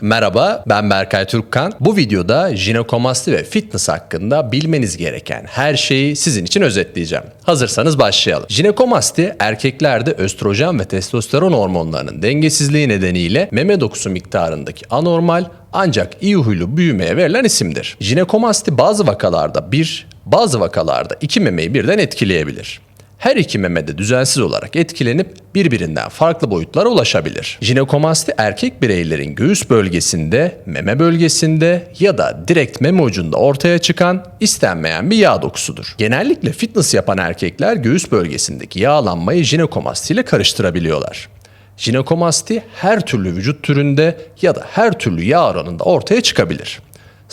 Merhaba, ben Berkay Türkkan. Bu videoda jinekomasti ve fitness hakkında bilmeniz gereken her şeyi sizin için özetleyeceğim. Hazırsanız başlayalım. Jinekomasti, erkeklerde östrojen ve testosteron hormonlarının dengesizliği nedeniyle meme dokusu miktarındaki anormal ancak iyi huylu büyümeye verilen isimdir. Jinekomasti bazı vakalarda bir, bazı vakalarda iki memeyi birden etkileyebilir. Her iki meme de düzensiz olarak etkilenip birbirinden farklı boyutlara ulaşabilir. Jinekomasti erkek bireylerin göğüs bölgesinde, meme bölgesinde ya da direkt meme ucunda ortaya çıkan istenmeyen bir yağ dokusudur. Genellikle fitness yapan erkekler göğüs bölgesindeki yağlanmayı jinekomasti ile karıştırabiliyorlar. Jinekomasti her türlü vücut türünde ya da her türlü yağ oranında ortaya çıkabilir.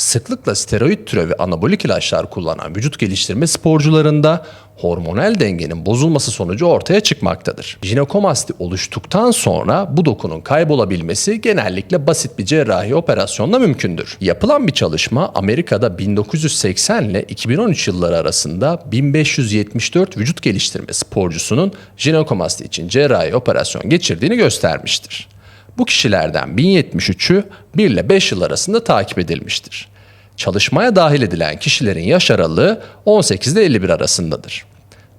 Sıklıkla steroid türevi anabolik ilaçlar kullanan vücut geliştirme sporcularında hormonal dengenin bozulması sonucu ortaya çıkmaktadır. Jinekomasti oluştuktan sonra bu dokunun kaybolabilmesi genellikle basit bir cerrahi operasyonla mümkündür. Yapılan bir çalışma Amerika'da 1980 ile 2013 yılları arasında 1574 vücut geliştirme sporcusunun jinekomasti için cerrahi operasyon geçirdiğini göstermiştir. Bu kişilerden 1073'ü 1 ile 5 yıl arasında takip edilmiştir. Çalışmaya dahil edilen kişilerin yaş aralığı 18 ile 51 arasındadır.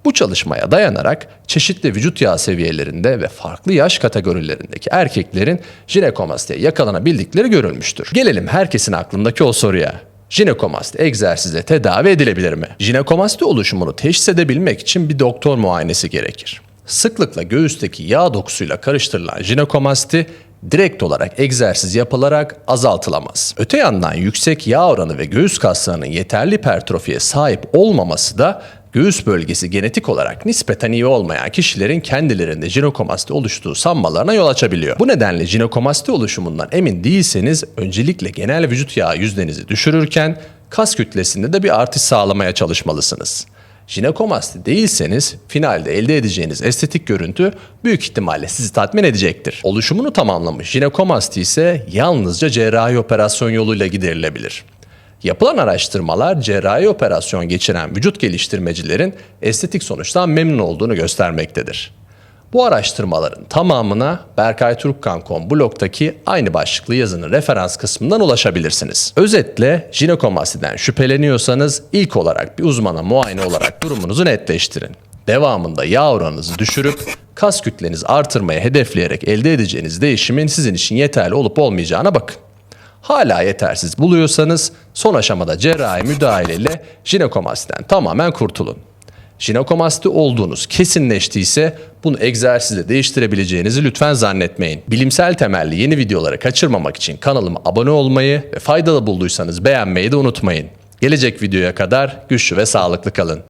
Bu çalışmaya dayanarak çeşitli vücut yağ seviyelerinde ve farklı yaş kategorilerindeki erkeklerin jinekomastiye yakalanabildikleri görülmüştür. Gelelim herkesin aklındaki o soruya. Jinekomasti egzersizle tedavi edilebilir mi? Jinekomasti oluşumunu teşhis edebilmek için bir doktor muayenesi gerekir. Sıklıkla göğüsteki yağ dokusuyla karıştırılan jinekomasti direkt olarak egzersiz yapılarak azaltılamaz. Öte yandan yüksek yağ oranı ve göğüs kaslarının yeterli hipertrofiye sahip olmaması da göğüs bölgesi genetik olarak nispeten iyi olmayan kişilerin kendilerinde jinekomasti oluştuğu sanmalarına yol açabiliyor. Bu nedenle jinekomasti oluşumundan emin değilseniz öncelikle genel vücut yağı yüzdenizi düşürürken kas kütlesinde de bir artış sağlamaya çalışmalısınız. Jinekomasti değilseniz finalde elde edeceğiniz estetik görüntü büyük ihtimalle sizi tatmin edecektir. Oluşumunu tamamlamış jinekomasti ise yalnızca cerrahi operasyon yoluyla giderilebilir. Yapılan araştırmalar cerrahi operasyon geçiren vücut geliştirmecilerin estetik sonuçtan memnun olduğunu göstermektedir. Bu araştırmaların tamamına berkayturkkan.com blogdaki aynı başlıklı yazının referans kısmından ulaşabilirsiniz. Özetle jinekomastiden şüpheleniyorsanız ilk olarak bir uzmana muayene olarak durumunuzu netleştirin. Devamında yağ oranınızı düşürüp kas kütlenizi artırmayı hedefleyerek elde edeceğiniz değişimin sizin için yeterli olup olmayacağına bakın. Hala yetersiz buluyorsanız son aşamada cerrahi müdahale ile jinekomastiden tamamen kurtulun. Jinekomasti olduğunuz kesinleştiyse bunu egzersizle değiştirebileceğinizi lütfen zannetmeyin. Bilimsel temelli yeni videoları kaçırmamak için kanalıma abone olmayı ve faydalı bulduysanız beğenmeyi de unutmayın. Gelecek videoya kadar güçlü ve sağlıklı kalın.